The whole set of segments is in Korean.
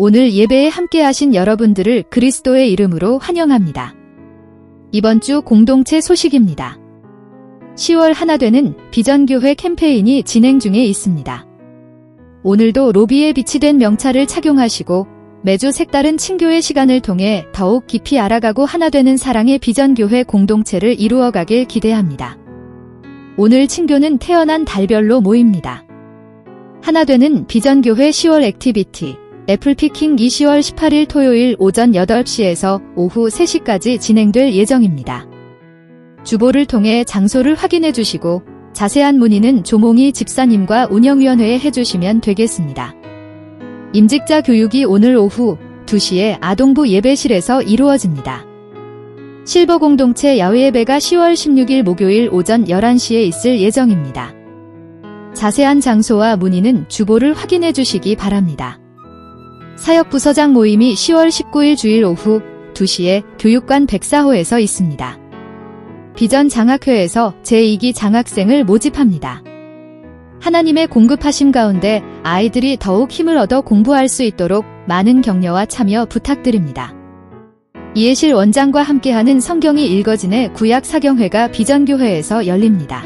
오늘 예배에 함께 하신 여러분들을 그리스도의 이름으로 환영합니다. 이번 주 공동체 소식입니다. 10월 하나 되는 비전교회 캠페인이 진행 중에 있습니다. 오늘도 로비에 비치된 명찰을 착용하시고 매주 색다른 친교의 시간을 통해 더욱 깊이 알아가고 하나 되는 사랑의 비전교회 공동체를 이루어가길 기대합니다. 오늘 친교는 태어난 달별로 모입니다. 하나 되는 비전교회 10월 액티비티 애플피킹 이 10월 18일 토요일 오전 8시에서 오후 3시까지 진행될 예정입니다. 주보를 통해 장소를 확인해 주시고 자세한 문의는 조몽희 집사님과 운영위원회에 해주시면 되겠습니다. 임직자 교육이 오늘 오후 2시에 아동부 예배실에서 이루어집니다. 실버 공동체 야외 예배가 10월 16일 목요일 오전 11시에 있을 예정입니다. 자세한 장소와 문의는 주보를 확인해 주시기 바랍니다. 사역부서장 모임이 10월 19일 주일 오후 2시에 교육관 104호에서 있습니다. 비전 장학회에서 제2기 장학생을 모집합니다. 하나님의 공급하심 가운데 아이들이 더욱 힘을 얻어 공부할 수 있도록 많은 격려와 참여 부탁드립니다. 이해실 원장과 함께하는 성경이 읽어진의 구약 사경회가 비전교회에서 열립니다.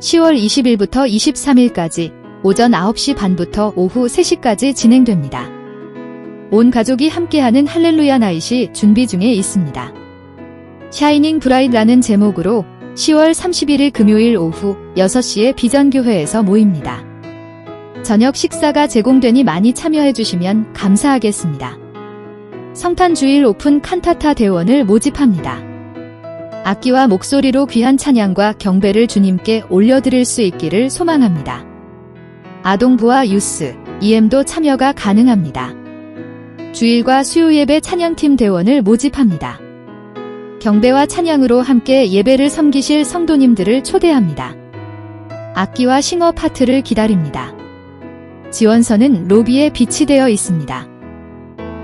10월 20일부터 23일까지 오전 9시 반부터 오후 3시까지 진행됩니다. 온 가족이 함께하는 할렐루야 나잇이 준비 중에 있습니다. 샤이닝 브라이드라는 제목으로 10월 31일 금요일 오후 6시에 비전교회에서 모입니다. 저녁 식사가 제공되니 많이 참여해 주시면 감사하겠습니다. 성탄 주일 오픈 칸타타 대원을 모집합니다. 악기와 목소리로 귀한 찬양과 경배를 주님께 올려드릴 수 있기를 소망합니다. 아동부와 유스, EM도 참여가 가능합니다. 주일과 수요 예배 찬양팀 대원을 모집합니다. 경배와 찬양으로 함께 예배를 섬기실 성도님들을 초대합니다. 악기와 싱어 파트를 기다립니다. 지원서는 로비에 비치되어 있습니다.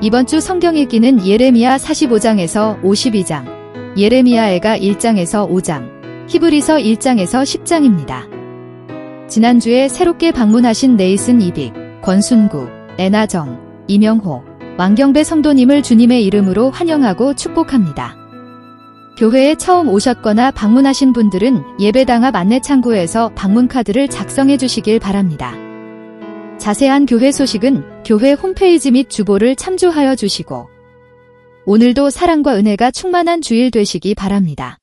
이번 주 성경 읽기는 예레미야 45장에서 52장, 예레미야애가 1장에서 5장, 히브리서 1장에서 10장입니다. 지난주에 새롭게 방문하신 네이슨 이빅, 권순구, 애나정, 이명호, 왕경배 성도님을 주님의 이름으로 환영하고 축복합니다. 교회에 처음 오셨거나 방문하신 분들은 예배당 앞 안내 창구에서 방문카드를 작성해 주시길 바랍니다. 자세한 교회 소식은 교회 홈페이지 및 주보를 참조하여 주시고 오늘도 사랑과 은혜가 충만한 주일 되시기 바랍니다.